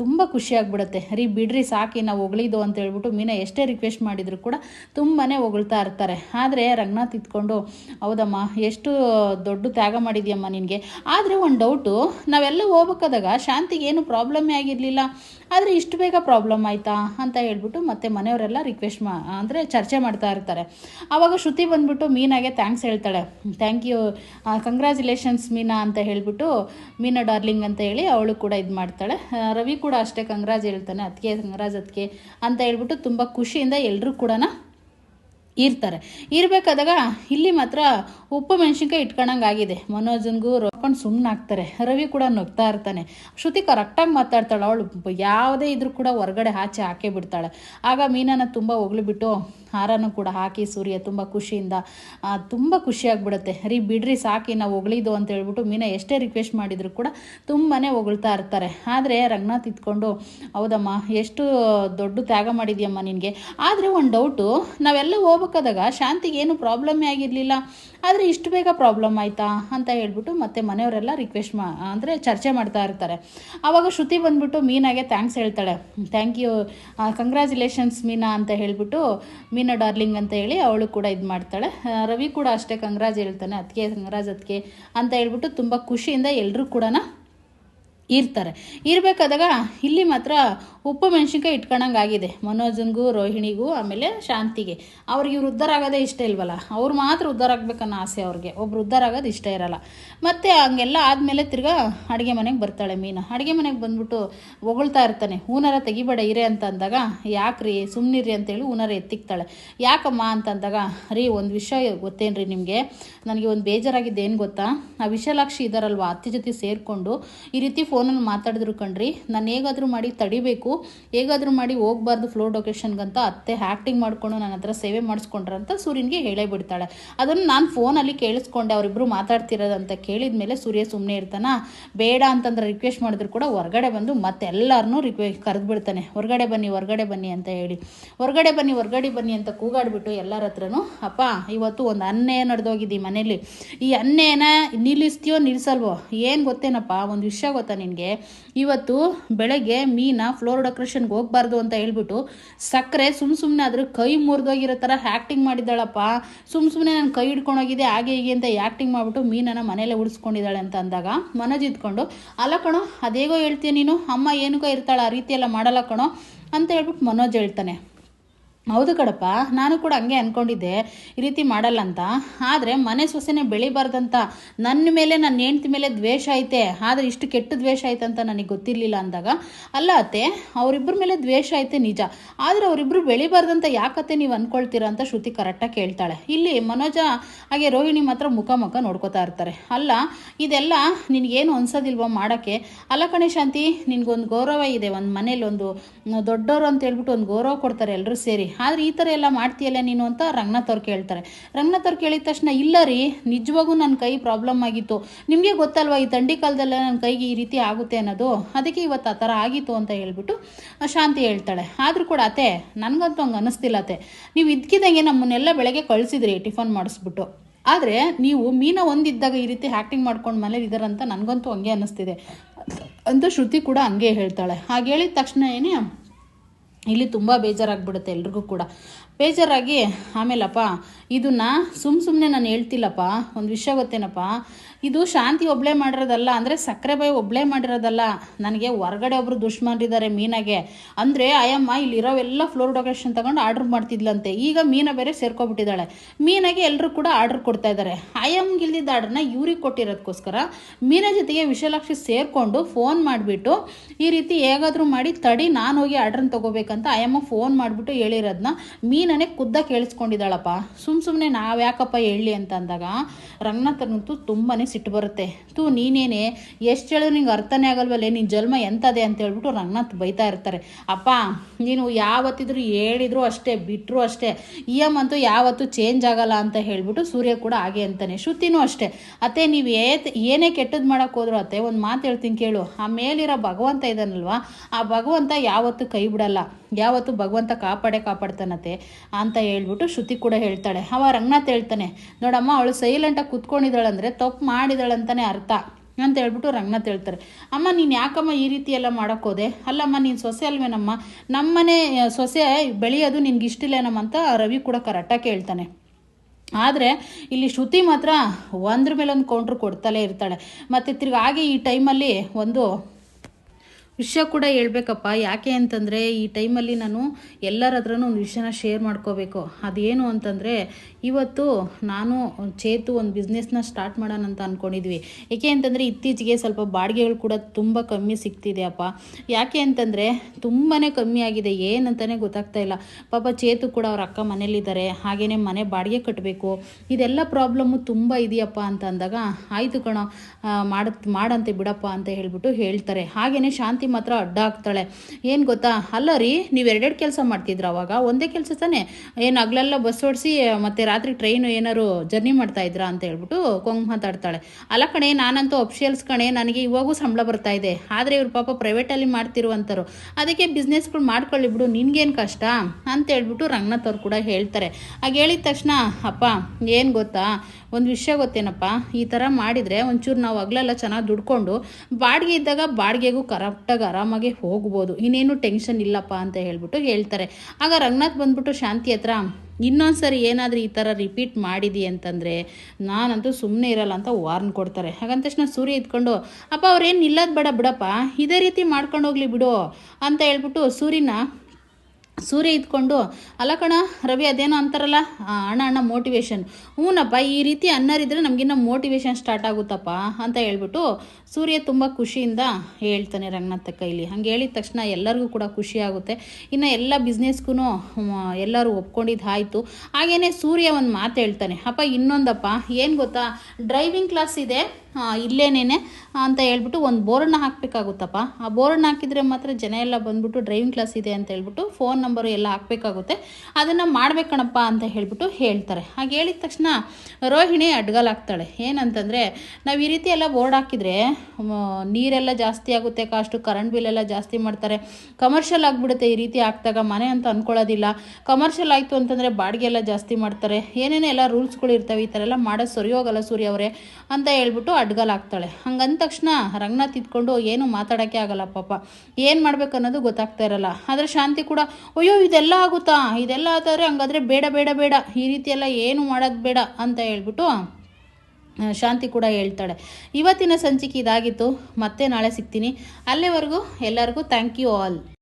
ತುಂಬ ಖುಷಿಯಾಗ್ಬಿಡುತ್ತೆ ರೀ ಬಿಡ್ರಿ, ಸಾಕಿ, ನಾವು ಹೊಗಳಿದ್ದು ಅಂತ ಹೇಳ್ಬಿಟ್ಟು ಮೀನಾ ಎಷ್ಟೇ ರಿಕ್ವೆಸ್ಟ್ ಮಾಡಿದರೂ ಕೂಡ ತುಂಬಾ ಹೊಗಳ್ತಾ ಇರ್ತಾರೆ. ಆದರೆ ರಂಗನಾಥ್ ಇತ್ಕೊಂಡು ಹೌದಮ್ಮ, ಎಷ್ಟು ದೊಡ್ಡ ತ್ಯಾಗ ಮಾಡಿದ್ಯಮ್ಮ ನಿನಗೆ. ಆದರೆ ಒಂದು ಡೌಟು ನಾವೆಲ್ಲ ಹೋಗ್ಬೇಕಾದಾಗ ಶಾಂತಿಗೆ ಏನು ಪ್ರಾಬ್ಲಮ್ಮೇ ಆಗಿರಲಿಲ್ಲ. ಆದರೆ ಇಷ್ಟು ಬೇಗ ಪ್ರಾಬ್ಲಮ್ ಆಯಿತಾ? ಅಂತ ಹೇಳ್ಬಿಟ್ಟು ಮತ್ತೆ ಮನೆಯವರೆಲ್ಲ ರಿಕ್ವೆಸ್ಟ್ ಮಾ, ಅಂದರೆ ಚರ್ಚೆ ಮಾಡ್ತಾ ಇರ್ತಾರೆ. ಆವಾಗ ಶ್ರುತಿ ಬಂದ್ಬಿಟ್ಟು ಮೀನಾಗೆ ಥ್ಯಾಂಕ್ಸ್ ಹೇಳ್ತಾಳೆ. ಥ್ಯಾಂಕ್ ಯು ಕಂಗ್ರ್ಯಾಚುಲೇಷನ್ಸ್ ಮೀನಾ ಅಂತ ಹೇಳ್ಬಿಟ್ಟು ಮೀನಾ ಡಾರ್ಲಿಂಗ್ ಅಂತ ಹೇಳಿ ಅವಳು ಕೂಡ ಇದು ಮಾಡ್ತಾಳೆ ರವಿ ಕೂಡ ಅಷ್ಟೇ ಕಂಗ್ರಾಜ್ ಹೇಳ್ತಾನೆ ಅದಕ್ಕೆ ಕಂಗ್ರಾಜ್ ಅದಕ್ಕೆ ಅಂತ ಹೇಳ್ಬಿಟ್ಟು ತುಂಬ ಖುಷಿಯಿಂದ ಎಲ್ಲರೂ ಕೂಡ ಇರ್ತಾರೆ. ಇರಬೇಕಾದಾಗ ಇಲ್ಲಿ ಮಾತ್ರ ಉಪ್ಪು ಮೆಣಸಿನ್ಕಾಯಿ ಇಟ್ಕೊಂಡಂಗೆ ಆಗಿದೆ ಮನೋಜನ್ಗೂ ರೊಕ್ಕೊಂಡು ಸುಮ್ಮನೆ ಹಾಕ್ತಾರೆ ರವಿ ಕೂಡ ನಗ್ತಾ ಇರ್ತಾನೆ. ಶ್ರುತಿ ಕರೆಕ್ಟಾಗಿ ಮಾತಾಡ್ತಾಳೆ. ಅವಳು ಯಾವುದೇ ಇದ್ರೂ ಕೂಡ ಹೊರಗಡೆ ಆಚೆ ಹಾಕೇ ಬಿಡ್ತಾಳೆ. ಆಗ ಮೀನನ್ನ ತುಂಬ ಹೊಗಳಿಬಿಟ್ಟು ಹಾರನೂ ಕೂಡ ಹಾಕಿ ಸೂರ್ಯ ತುಂಬ ಖುಷಿಯಿಂದ ತುಂಬ ಖುಷಿಯಾಗ್ಬಿಡುತ್ತೆ ರೀ, ಬಿಡ್ರಿ, ಸಾಕಿ, ನಾವು ಹೊಗಳಿದ್ದು ಅಂತ ಹೇಳ್ಬಿಟ್ಟು ಮೀನ ಎಷ್ಟೇ ರಿಕ್ವೆಸ್ಟ್ ಮಾಡಿದ್ರು ಕೂಡ ತುಂಬಾ ಹೊಗಳ್ತಾ ಇರ್ತಾರೆ. ಆದರೆ ರಂಗನಾಥ್ ಇದ್ಕೊಂಡು, ಹೌದಮ್ಮ, ಎಷ್ಟು ದೊಡ್ಡ ತ್ಯಾಗ ಮಾಡಿದ್ಯಮ್ಮ ನಿನಗೆ? ಆದರೆ ಒಂದು ಡೌಟು ನಾವೆಲ್ಲ ಹೋಗ್ಬೇಕಾದಾಗ ಶಾಂತಿಗೆ ಏನು ಪ್ರಾಬ್ಲಮ್ಮೇ ಆಗಿರಲಿಲ್ಲ. ಆದರೆ ಇಷ್ಟು ಬೇಗ ಪ್ರಾಬ್ಲಮ್ ಆಯಿತಾ ಅಂತ ಹೇಳ್ಬಿಟ್ಟು ಮತ್ತೆ ಮನೆಯವರೆಲ್ಲ ರಿಕ್ವೆಸ್ಟ್ ಮಾ ಅಂದರೆ ಚರ್ಚೆ ಮಾಡ್ತಾ ಇರ್ತಾರೆ. ಆವಾಗ ಶ್ರುತಿ ಬಂದ್ಬಿಟ್ಟು ಮೀನಾಗೆ ಥ್ಯಾಂಕ್ಸ್ ಹೇಳ್ತಾಳೆ. ಥ್ಯಾಂಕ್ ಯು ಕಂಗ್ರ್ಯಾಚುಲೇಷನ್ಸ್ ಮೀನಾ ಅಂತ ಹೇಳ್ಬಿಟ್ಟು ಮೀನಾ ಡಾರ್ಲಿಂಗ್ ಅಂತ ಹೇಳಿ ಅವಳು ಕೂಡ ಇದು ಮಾಡ್ತಾಳೆ. ರವಿ ಕೂಡ ಅಷ್ಟೇ ಕಂಗ್ರಾಜ್ ಹೇಳ್ತಾನೆ ಅದಕ್ಕೆ ಕಂಗ್ರಾಜ್ ಅದಕ್ಕೆ ಅಂತ ಹೇಳ್ಬಿಟ್ಟು ತುಂಬ ಖುಷಿಯಿಂದ ಎಲ್ಲರೂ ಕೂಡ ಇರ್ತಾರೆ. ಇರಬೇಕಾದಾಗ ಇಲ್ಲಿ ಮಾತ್ರ ಉಪ್ಪು ಮೆಣಸಿನ್ಕಾಯಿ ಇಟ್ಕೊಂಡಂಗೆ ಆಗಿದೆ ಮನೋಜನ್ಗೂ, ರೋಹಿಣಿಗೂ, ಆಮೇಲೆ ಶಾಂತಿಗೆ. ಅವ್ರಿಗೆ ಇವ್ರು ಉದ್ಧಾರ ಆಗೋದೇ ಇಷ್ಟ ಇಲ್ವಲ್ಲ? ಅವ್ರು ಮಾತ್ರ ಉದ್ಧಾರ ಆಗ್ಬೇಕನ್ನೋ ಆಸೆ ಅವ್ರಿಗೆ. ಒಬ್ರು ಉದ್ಧಾರ ಆಗೋದು ಇಷ್ಟ ಇರಲ್ಲ. ಮತ್ತು ಹಂಗೆಲ್ಲ ಆದಮೇಲೆ ತಿರ್ಗಾ ಅಡುಗೆ ಮನೆಗೆ ಬರ್ತಾಳೆ ಮೀನು. ಅಡುಗೆ ಮನೆಗೆ ಬಂದ್ಬಿಟ್ಟು ಹೊಗಳ್ತಾ ಇರ್ತಾನೆ. ಹೂನರ ತೆಗಿಬೇಡ ಇರೆ ಅಂತ ಅಂದಾಗ, ಯಾಕ್ರಿ? ಸುಮ್ಮನಿರಿ ಅಂತೇಳಿ ಹೂನರ ಎತ್ತಿಕ್ತಾಳೆ. ಯಾಕಮ್ಮ? ಅಂತಂದಾಗ ರೀ, ಒಂದು ವಿಷಯ ಗೊತ್ತೇನು ರೀ ನಿಮಗೆ? ನನಗೆ ಒಂದು ಬೇಜಾರಾಗಿದ್ದು ಏನು ಗೊತ್ತಾ? ಆ ವಿಶಾಲಾಕ್ಷಿ ಇದ್ದಾರಲ್ವ ಅತ್ತೆ ಜೊತೆ ಸೇರಿಕೊಂಡು ಈ ರೀತಿ ಫೋನಲ್ಲಿ ಮಾತಾಡಿದ್ರು ಕಣ್ರಿ. ನಾನು ಹೇಗಾದರೂ ಮಾಡಿ ತಡಿಬೇಕು. ಹೇಗಾದರೂ ಮಾಡಿ ಹೋಗ್ಬಾರ್ದು ಫ್ಲೋರ್ ಡೊಕೇಶನ್ಗಂತ ಅತ್ತೆ ಆ್ಯಕ್ಟಿಂಗ್ ಮಾಡಿಕೊಂಡು ನನ್ನ ಹತ್ರ ಸೇವೆ ಮಾಡಿಸ್ಕೊಂಡ್ರಂತ ಸೂರ್ಯನಿಗೆ ಹೇಳೇ ಬಿಡ್ತಾಳೆ. ಅದನ್ನು ನಾನು ಫೋನಲ್ಲಿ ಕೇಳಿಸ್ಕೊಂಡೆ ಅವರಿಬ್ಬರು ಮಾತಾಡ್ತಿರೋದಂತ ಕೇಳಿದ ಮೇಲೆ ಸೂರ್ಯ ಸುಮ್ಮನೆ ಇರ್ತಾನ? ಬೇಡ ಅಂತಂದ್ರೆ ರಿಕ್ವೆಸ್ಟ್ ಮಾಡಿದ್ರು ಕೂಡ ಹೊರಗಡೆ ಬಂದು ಮತ್ತೆಲ್ಲರನ್ನೂ ರಿಕ್ವೆ ಕರೆದು ಬಿಡ್ತಾನೆ ಹೊರಗಡೆ ಬನ್ನಿ ಹೊರಗಡೆ ಬನ್ನಿ ಅಂತ ಹೇಳಿ. ಹೊರಗಡೆ ಬನ್ನಿ ಹೊರಗಡೆ ಬನ್ನಿ ಅಂತ ಕೂಗಾಡ್ಬಿಟ್ಟು ಎಲ್ಲರ ಹತ್ರನೂ, ಅಪ್ಪ, ಇವತ್ತು ಒಂದು ಅನ್ನೇ ನಡೆದೋಗಿದ್ದೀವಿ ಮನೇಲಿ. ಈ ಅನ್ನೇನ ನಿಲ್ಲಿಸ್ತೀಯೋ ನಿಲ್ಲಿಸಲ್ವೋ ಏನು ಗೊತ್ತೇನಪ್ಪ? ಒಂದು ವಿಷಯ ಗೊತ್ತಾ ನಿನಗೆ. ಇವತ್ತು ಬೆಳಗ್ಗೆ ಮೀನ ಫ್ಲೋರ್ ಡೆಕೋರೇಷನ್ಗೆ ಹೋಗ್ಬಾರ್ದು ಅಂತ ಹೇಳ್ಬಿಟ್ಟು ಸಕ್ಕರೆ ಸುಮ್ಮ ಸುಮ್ಮನೆ ಅದ್ರ ಕೈ ಮುರಿದೋಗಿರೋ ಥರ ಆ್ಯಕ್ಟಿಂಗ್ ಮಾಡಿದ್ದಾಳಪ್ಪ. ಸುಮ್ ಸುಮ್ಮನೆ ನಾನು ಕೈ ಹಿಡ್ಕೊಂಡೋಗಿದೆ ಹಾಗೆ ಹೀಗೆ ಅಂತ ಆ್ಯಕ್ಟಿಂಗ್ ಮಾಡಿಬಿಟ್ಟು ಮೀನನ್ನು ಮನೇಲೆ ಉಳಿಸ್ಕೊಂಡಿದ್ದಾಳೆ ಅಂತ ಅಂದಾಗ ಮನೋಜ್ ಇದ್ಕೊಂಡು, ಅಲ್ಲ ಕಣೋ, ಅದೇಗೋ ಹೇಳ್ತೀಯ ನೀನು? ಅಮ್ಮ ಏನಕ್ಕೋ ಇರ್ತಾಳೆ, ಆ ರೀತಿಯೆಲ್ಲ ಮಾಡಲ್ಲ ಕಣೋ? ಅಂತ ಹೇಳ್ಬಿಟ್ಟು ಮನೋಜ್ ಹೇಳ್ತಾನೆ. ಹೌದು ಕಡಪ್ಪ, ನಾನು ಕೂಡ ಹಂಗೆ ಅಂದ್ಕೊಂಡಿದ್ದೆ ಈ ರೀತಿ ಮಾಡಲ್ಲ ಅಂತ. ಆದರೆ ಮನೆ ಸೊಸೆನೇ ಬೆಳಿಬಾರ್ದಂತ, ನನ್ನ ಮೇಲೆ, ನನ್ನ ಹೆಂಡ್ತಿ ಮೇಲೆ ದ್ವೇಷ ಐತೆ, ಆದರೆ ಇಷ್ಟು ಕೆಟ್ಟ ದ್ವೇಷ ಐತೆ ಅಂತ ನನಗೆ ಗೊತ್ತಿರಲಿಲ್ಲ ಅಂದಾಗ, ಅಲ್ಲ ಅತ್ತೆ, ಅವರಿಬ್ಬರ ಮೇಲೆ ದ್ವೇಷ ಐತೆ ನಿಜ, ಆದರೆ ಅವರಿಬ್ಬರು ಬೆಳಿಬಾರ್ದಂತ ಯಾಕತ್ತೆ ನೀವು ಅಂದ್ಕೊಳ್ತೀರಾ ಅಂತ ಶ್ರುತಿ ಕರೆಕ್ಟಾಗಿ ಕೇಳ್ತಾಳೆ. ಇಲ್ಲಿ ಮನೋಜ ಹಾಗೆ ರೋಹಿಣಿ ಮಾತ್ರ ಮುಖ ಮುಖ ನೋಡ್ಕೋತಾ ಇರ್ತಾರೆ. ಅಲ್ಲ, ಇದೆಲ್ಲ ನಿನಗೇನು ಅನ್ಸೋದಿಲ್ವ ಮಾಡೋಕ್ಕೆ? ಅಲ್ಲ ಕಣೆ ಶಾಂತಿ, ನಿನ್ಗೊಂದು ಗೌರವ ಇದೆ, ಒಂದು ಮನೇಲಿ ಒಂದು ದೊಡ್ಡವರು ಅಂತ ಹೇಳ್ಬಿಟ್ಟು ಒಂದು ಗೌರವ ಕೊಡ್ತಾರೆ ಎಲ್ಲರೂ ಸೇರಿ. ಆದರೆ ಈ ಥರ ಎಲ್ಲ ಮಾಡ್ತೀಯಲ್ಲ ನೀನು ಅಂತ ರಂಗನಾಥ್ ಅವ್ರು ಕೇಳ್ತಾರೆ. ರಂಗನಾಥ್ ಅವ್ರು ಕೇಳಿದ ತಕ್ಷಣ, ಇಲ್ಲ ರೀ, ನಿಜವಾಗೂ ನನ್ನ ಕೈ ಪ್ರಾಬ್ಲಮ್ ಆಗಿತ್ತು. ನಿಮಗೆ ಗೊತ್ತಲ್ವಾ, ಈ ಥಂಡಿ ಕಾಲದಲ್ಲ ನನ್ನ ಕೈಗೆ ಈ ರೀತಿ ಆಗುತ್ತೆ ಅನ್ನೋದು? ಅದಕ್ಕೆ ಇವತ್ತು ಆ ಥರ ಆಗಿತ್ತು ಅಂತ ಹೇಳ್ಬಿಟ್ಟು ಶಾಂತಿ ಹೇಳ್ತಾಳೆ. ಆದರೂ ಕೂಡ ಅತ್ತೆ, ನನಗಂತೂ ಹಂಗೆ ಅನ್ನಿಸ್ತಿಲ್ಲ ಅತ್ತೆ. ನೀವು ಇದ್ಕಿದಂಗೆ ನಮ್ಮನ್ನೆಲ್ಲ ಬೆಳಗ್ಗೆ ಕಳಿಸಿದ್ರಿ, ಟಿಫನ್ ಮಾಡಿಸ್ಬಿಟ್ಟು. ಆದರೆ ನೀವು ಮೀನ ಒಂದಿದ್ದಾಗ ಈ ರೀತಿ ಆ್ಯಕ್ಟಿಂಗ್ ಮಾಡ್ಕೊಂಡು ಮನೇಲಿ ಇದ್ದಾರಂತ ನನಗಂತೂ ಹಂಗೆ ಅನ್ನಿಸ್ತಿದೆ ಅಂತ ಶ್ರುತಿ ಕೂಡ ಹಂಗೆ ಹೇಳ್ತಾಳೆ. ಹಾಗೆ ಹೇಳಿದ ತಕ್ಷಣ ಏನೇ ಇಲ್ಲಿ ತುಂಬ ಬೇಜಾರಾಗ್ಬಿಡುತ್ತೆ ಎಲ್ರಿಗೂ ಕೂಡ. ಬೇಜಾರಾಗಿ, ಆಮೇಲಪ್ಪ, ಇದನ್ನ ಸುಮ್ಮ ಸುಮ್ಮನೆ ನಾನು ಹೇಳ್ತಿಲ್ಲಪ್ಪ, ಒಂದು ವಿಷಯ ಗೊತ್ತೇನಪ್ಪ? ಇದು ಶಾಂತಿ ಒಬ್ಳೆ ಮಾಡಿರೋದಲ್ಲ, ಅಂದರೆ ಸಕ್ಕರೆ ಬಾಯಿ ಒಬ್ಳೆ ಮಾಡಿರೋದಲ್ಲ. ನನಗೆ ಹೊರಗಡೆ ಒಬ್ಬರು ದುಶ್ಮನರಿದ್ದಾರೆ ಮೀನಾಗೆ. ಅಂದರೆ ಆಯಮ್ಮ ಇಲ್ಲಿರೋವೆಲ್ಲ ಫ್ಲೋರ್ ಡೆಕೋರೇಷನ್ ತಗೊಂಡು ಆರ್ಡ್ರ್ ಮಾಡ್ತಿದ್ಲಂತೆ. ಈಗ ಮೀನ ಬೇರೆ ಸೇರ್ಕೊಬಿಟ್ಟಿದ್ದಾಳೆ. ಮೀನಾಗೆ ಎಲ್ಲರೂ ಕೂಡ ಆರ್ಡ್ರ್ ಕೊಡ್ತಾ ಇದ್ದಾರೆ. ಆಯಮ್ಗೆ ಇಲ್ದಿದ್ದ ಆರ್ಡ್ರನ್ನ ಇವ್ರಿಗೆ ಕೊಟ್ಟಿರೋದಕ್ಕೋಸ್ಕರ ಮೀನ ಜೊತೆಗೆ ವಿಶಾಲಾಕ್ಷಿ ಸೇರಿಕೊಂಡು ಫೋನ್ ಮಾಡಿಬಿಟ್ಟು ಈ ರೀತಿ ಹೇಗಾದರೂ ಮಾಡಿ ತಡಿ, ನಾನು ಹೋಗಿ ಆರ್ಡ್ರನ್ನ ತೊಗೋಬೇಕಂತ ಆಯಮ್ಮ ಫೋನ್ ಮಾಡಿಬಿಟ್ಟು ಹೇಳಿರೋದನ್ನ ಮೀನನೇ ಖುದ್ದ ಕೇಳಿಸ್ಕೊಂಡಿದ್ದಾಳಪ್ಪ. ಸುಮ್ಮ ಸುಮ್ಮನೆ ನಾವು ಯಾಕಪ್ಪ ಹೇಳಿ ಅಂತ ಅಂದಾಗ ರಂಗನಾಥನಂತೂ ತುಂಬಾ ಸಿಟ್ಟು ಬರುತ್ತೆ. ತೂ, ನೀನೇನೆ, ಎಷ್ಟು ಹೇಳಿದ್ರು ನಿಂಗೆ ಅರ್ಥನೇ ಆಗಲ್ವಲ್ಲೇ ನಿನ್ನ ಜನ್ಮ ಎಂಥದೇ ಅಂತ ಹೇಳ್ಬಿಟ್ಟು ರಂಗನಾಥ್ ಬೈತಾ ಇರ್ತಾರೆ. ಅಪ್ಪ, ನೀನು ಯಾವತ್ತಿದ್ರು ಹೇಳಿದ್ರು ಅಷ್ಟೇ ಬಿಟ್ಟರು ಅಷ್ಟೇ ಇ ಎಂ ಅಂತೂ ಯಾವತ್ತೂ ಚೇಂಜ್ ಆಗಲ್ಲ ಅಂತ ಹೇಳ್ಬಿಟ್ಟು ಸೂರ್ಯ ಕೂಡ ಹಾಗೆ ಅಂತಾನೆ. ಶ್ರುತಿನೂ ಅಷ್ಟೇ. ಅತ್ತೆ, ನೀವು ಏತ್, ಏನೇ ಕೆಟ್ಟದ್ದು ಮಾಡೋಕ್ಕೆ ಹೋದ್ರು ಅತ್ತೆ, ಒಂದು ಮಾತು ಹೇಳ್ತೀನಿ ಕೇಳು. ಆ ಮೇಲಿರೋ ಭಗವಂತ ಇದ್ದಾನಲ್ವಾ ಆ ಭಗವಂತ ಯಾವತ್ತೂ ಕೈ ಬಿಡಲ್ಲ. ಯಾವತ್ತು ಭಗವಂತ ಕಾಪಾಡೇ ಕಾಪಾಡ್ತಾನತ್ತೆ ಅಂತ ಹೇಳ್ಬಿಟ್ಟು ಶ್ರುತಿ ಕೂಡ ಹೇಳ್ತಾಳೆ. ಅವ ರಂಗನಾಥ್ ಹೇಳ್ತಾನೆ, ನೋಡಮ್ಮ, ಅವಳು ಸೈಲೆಂಟಾಗಿ ಕುತ್ಕೊಂಡಿದ್ದಾಳಂದ್ರೆ ತಪ್ಪು ಮಾಡಿದಾಳಂತಾನೆ ಅರ್ಥ ಅಂತ ಹೇಳ್ಬಿಟ್ಟು ರಂಗನಾಥ್ ಹೇಳ್ತಾರೆ. ಅಮ್ಮ, ನೀನು ಯಾಕಮ್ಮ ಈ ರೀತಿ ಎಲ್ಲ ಮಾಡೋಕ್ಕೋದೆ? ಅಲ್ಲಮ್ಮ, ನೀನು ಸೊಸೆ ಅಲ್ವೇನಮ್ಮ? ನಮ್ಮನೆ ಸೊಸೆ ಬೆಳೆಯೋದು ನಿನ್ಗೆ ಇಷ್ಟಿಲ್ಲೇನಮ್ಮ ಅಂತ ರವಿ ಕೂಡ ಕರೆಕ್ಟಾಗಿ ಹೇಳ್ತಾನೆ ಆದರೆ ಇಲ್ಲಿ ಶ್ರುತಿ ಮಾತ್ರ ಒಂದ್ರ ಮೇಲೆ ಒಂದು ಕೌಂಟ್ರ್ ಕೊಡ್ತಲೇ ಇರ್ತಾಳೆ. ಮತ್ತು ತಿರ್ಗಿ ಹಾಗೆ ಈ ಟೈಮಲ್ಲಿ ಒಂದು ವಿಷಯ ಕೂಡ ಹೇಳ್ಬೇಕಪ್ಪ. ಯಾಕೆ ಅಂತಂದರೆ ಈ ಟೈಮಲ್ಲಿ ನಾನು ಎಲ್ಲರ ಹತ್ರನೂ ಒಂದು ವಿಷಯನ ಶೇರ್ ಮಾಡ್ಕೋಬೇಕು. ಅದೇನು ಅಂತಂದರೆ ಇವತ್ತು ನಾನು ಚೇತು ಒಂದು ಬಿಸ್ನೆಸ್ನ ಸ್ಟಾರ್ಟ್ ಮಾಡೋಣ ಅಂತ ಅಂದ್ಕೊಂಡಿದ್ವಿ ಏಕೆ ಅಂತಂದರೆ ಇತ್ತೀಚೆಗೆ ಸ್ವಲ್ಪ ಬಾಡಿಗೆಗಳು ಕೂಡ ತುಂಬ ಕಮ್ಮಿ ಸಿಗ್ತಿದೆ ಅಪ್ಪ ಯಾಕೆ ಅಂತಂದರೆ ತುಂಬಾ ಕಮ್ಮಿ ಆಗಿದೆ. ಏನಂತಲೇ ಗೊತ್ತಾಗ್ತಾ ಇಲ್ಲ. ಪಾಪ ಚೇತು ಕೂಡ ಅವ್ರ ಅಕ್ಕ ಮನೇಲಿದ್ದಾರೆ. ಹಾಗೆಯೇ ಮನೆ ಬಾಡಿಗೆ ಕಟ್ಟಬೇಕು ಇದೆಲ್ಲ ಪ್ರಾಬ್ಲಮ್ಮು ತುಂಬ ಇದೆಯಪ್ಪ ಅಂತ ಅಂದಾಗ, ಆಯಿತು ಕಣೋ ಮಾಡ, ಮಾಡಂತೆ ಬಿಡಪ್ಪ ಅಂತ ಹೇಳ್ಬಿಟ್ಟು ಹೇಳ್ತಾರೆ. ಹಾಗೆಯೇ ಶಾಂತಿ ಮಾತ್ರ ಅಡ್ಡ ಆಗ್ತಾಳೆ. ಏನು ಗೊತ್ತಾ? ಅಲ್ಲ ರೀ, ನೀವು ಎರಡೆರಡು ಕೆಲಸ ಮಾಡ್ತಿದ್ರ ಅವಾಗ? ಒಂದೇ ಕೆಲಸ ತಾನೇ? ಏನು ಹಗ್ಲೆಲ್ಲ ಬಸ್ ಓಡಿಸಿ, ಮತ್ತೆ ರಾತ್ರಿ ಟ್ರೈನು ಏನಾರು ಜರ್ನಿ ಮಾಡ್ತಾ ಇದ್ರಾ ಅಂತ ಹೇಳ್ಬಿಟ್ಟು ಕೊಂಗ್ ಮಾತಾಡ್ತಾಳೆ. ಅಲ್ಲ ಕಣೆ, ನಾನಂತೂ ಅಫಿಷಿಯಲ್ಸ್ ಕಣೆ, ನನಗೆ ಇವಾಗೂ ಸಂಬಳ ಬರ್ತಾ ಇದೆ. ಆದರೆ ಇವ್ರ ಪಾಪ ಪ್ರೈವೇಟಲ್ಲಿ ಮಾಡ್ತಿರುವಂಥರು ಅದಕ್ಕೆ ಬಿಸ್ನೆಸ್ಗಳು ಮಾಡ್ಕೊಳ್ಳಿ ಬಿಡು, ನಿನ್ಗೇನು ಕಷ್ಟ? ಅಂತ ಹೇಳ್ಬಿಟ್ಟು ರಂಗನಾಥ್ ಅವ್ರು ಕೂಡ ಹೇಳ್ತಾರೆ. ಹಾಗೆ ಹೇಳಿದ ತಕ್ಷಣ, ಅಪ್ಪ, ಏನು ಗೊತ್ತಾ? ಒಂದು ವಿಷಯ ಗೊತ್ತೇನಪ್ಪ? ಈ ಥರ ಮಾಡಿದರೆ ಒಂಚೂರು ನಾವು ಹಗ್ಲೆಲ್ಲ ಚೆನ್ನಾಗಿ ದುಡ್ಕೊಂಡು, ಬಾಡಿಗೆ ಇದ್ದಾಗ ಬಾಡಿಗೆಗೂ ಕರೆಕ್ಟಾಗಿ ನೀಟಾಗಿ ಆರಾಮಾಗಿ ಹೋಗ್ಬೋದು. ಇನ್ನೇನು ಟೆನ್ಷನ್ ಇಲ್ಲಪ್ಪ ಅಂತ ಹೇಳ್ಬಿಟ್ಟು ಹೇಳ್ತಾರೆ. ಆಗ ರಂಗನಾಥ್ ಬಂದ್ಬಿಟ್ಟು ಶಾಂತಿ ಹತ್ರ ಇನ್ನೊಂದು ಸರಿ ಏನಾದರೂ ಈ ಥರ ರಿಪೀಟ್ ಮಾಡಿದಿ ಅಂತಂದರೆ ನಾನಂತೂ ಸುಮ್ಮನೆ ಇರಲ್ಲ ಅಂತ ವಾರ್ನ್ ಕೊಡ್ತಾರೆ. ಹಾಗಂತ ತಕ್ಷಣ ಸೂರ್ಯ ಇದ್ಕೊಂಡು, ಅಪ್ಪ ಅವ್ರೇನು ಇಲ್ಲದ ಬೇಡ ಬಿಡಪ್ಪ, ಇದೇ ರೀತಿ ಮಾಡ್ಕೊಂಡು ಹೋಗ್ಲಿ ಬಿಡು. ಅಂತ ಹೇಳ್ಬಿಟ್ಟು ಸೂರ್ಯನ ಸೂರ್ಯ ಇದ್ಕೊಂಡು, ಅಲ್ಲ ಕಣ, ರವಿ ಅದೇನೋ ಅಂತಾರಲ್ಲ ಅಣ್ಣ ಅಣ್ಣ ಮೋಟಿವೇಶನ್ ಹ್ಞೂನಪ್ಪ ಈ ರೀತಿ ಅನ್ನರಿದ್ರೆ ನಮಗಿನ್ನ ಮೋಟಿವೇಶನ್ ಸ್ಟಾರ್ಟ್ ಆಗುತ್ತಪ್ಪ, ಅಂತ ಹೇಳ್ಬಿಟ್ಟು ಸೂರ್ಯ ತುಂಬ ಖುಷಿಯಿಂದ ಹೇಳ್ತಾನೆ ರಂಗನಾಥ ಕೈಲಿ ಹಂಗೆ ಹೇಳಿದ ತಕ್ಷಣ ಎಲ್ಲರಿಗೂ ಕೂಡ ಖುಷಿ ಆಗುತ್ತೆ. ಇನ್ನು ಎಲ್ಲ ಬಿಸ್ನೆಸ್ಗೂ ಎಲ್ಲರೂ ಒಪ್ಕೊಂಡಿದ್ದು ಆಯಿತು. ಹಾಗೇನೆ ಸೂರ್ಯ ಒಂದು ಮಾತು ಹೇಳ್ತಾನೆ, ಅಪ್ಪ, ಇನ್ನೊಂದಪ್ಪ, ಏನು ಗೊತ್ತಾ? ಡ್ರೈವಿಂಗ್ ಕ್ಲಾಸ್ ಇದೆ. ಆ, ಇಲ್ಲೇನೇನೆ ಅಂತ ಹೇಳ್ಬಿಟ್ಟು ಒಂದು ಬೋರ್ಡ್ನ ಹಾಕಬೇಕಾಗುತ್ತಪ್ಪ. ಆ ಬೋರ್ಡ್ನ ಹಾಕಿದರೆ ಮಾತ್ರ ಜನ ಎಲ್ಲ ಬಂದ್ಬಿಟ್ಟು ಡ್ರೈವಿಂಗ್ ಕ್ಲಾಸ್ ಇದೆ ಅಂತ ಹೇಳ್ಬಿಟ್ಟು ಫೋನ್ ನಂಬರು ಎಲ್ಲ ಹಾಕಬೇಕಾಗುತ್ತೆ. ಅದನ್ನು ಮಾಡ್ಬೇಕಣಪ್ಪ ಅಂತ ಹೇಳ್ಬಿಟ್ಟು ಹೇಳ್ತಾರೆ. ಹಾಗೆ ಹೇಳಿದ ತಕ್ಷಣ ರೋಹಿಣಿ ಅಡ್ಗಲಾಗ್ತಾಳೆ. ಏನಂತಂದರೆ ನಾವು ಈ ರೀತಿ ಎಲ್ಲ ಬೋರ್ಡ್ ಹಾಕಿದರೆ ನೀರೆಲ್ಲ ಜಾಸ್ತಿ ಆಗುತ್ತೆ ಕಾಸ್ಟು ಕರೆಂಟ್ ಬಿಲ್ ಎಲ್ಲ ಜಾಸ್ತಿ ಮಾಡ್ತಾರೆ. ಕಮರ್ಷಿಯಲ್ ಆಗಿಬಿಡುತ್ತೆ ಈ ರೀತಿ ಹಾಕಿದಾಗ ಮನೆ ಅಂತ ಅಂದ್ಕೊಳ್ಳೋದಿಲ್ಲ ಕಮರ್ಷಿಯಲ್ ಆಯಿತು ಅಂತಂದರೆ ಬಾಡಿಗೆ ಎಲ್ಲ ಜಾಸ್ತಿ ಮಾಡ್ತಾರೆ. ಏನೇನೋ ಎಲ್ಲ ರೂಲ್ಸ್ಗಳು ಇರ್ತವೆ ಈ ಥರ ಎಲ್ಲ ಮಾಡೋದು ಸರಿ ಹೋಗಲ್ಲ ಸೂರ್ಯ ಅವರೇ ಅಂತ ಹೇಳ್ಬಿಟ್ಟು ಅಡ್ಗಲಾಗ್ತಾಳೆ ಹಂಗಂದ ತಕ್ಷಣ ರಂಗನಾಥ್ ಇದ್ಕೊಂಡು ಏನು ಮಾತಾಡೋಕ್ಕೆ ಆಗಲ್ಲ ಪಾಪ. ಏನು ಮಾಡ್ಬೇಕು ಅನ್ನೋದು ಗೊತ್ತಾಗ್ತಾ ಇರಲ್ಲ. ಆದರೆ ಶಾಂತಿ ಕೂಡ, ಅಯ್ಯೋ, ಇದೆಲ್ಲ ಆಗುತ್ತಾ? ಇದೆಲ್ಲ ಆದರೆ ಹಂಗಾದ್ರೆ ಬೇಡ ಬೇಡ ಬೇಡ. ಈ ರೀತಿ ಎಲ್ಲ ಏನು ಮಾಡೋದು ಬೇಡ ಅಂತ ಹೇಳ್ಬಿಟ್ಟು ಶಾಂತಿ ಕೂಡ ಹೇಳ್ತಾಳೆ. ಇವತ್ತಿನ ಸಂಚಿಕೆ ಇದಾಗಿತ್ತು. ಮತ್ತೆ ನಾಳೆ ಸಿಗ್ತೀನಿ. ಅಲ್ಲಿವರೆಗೂ ಎಲ್ಲರಿಗೂ ಥ್ಯಾಂಕ್ ಯು ಆಲ್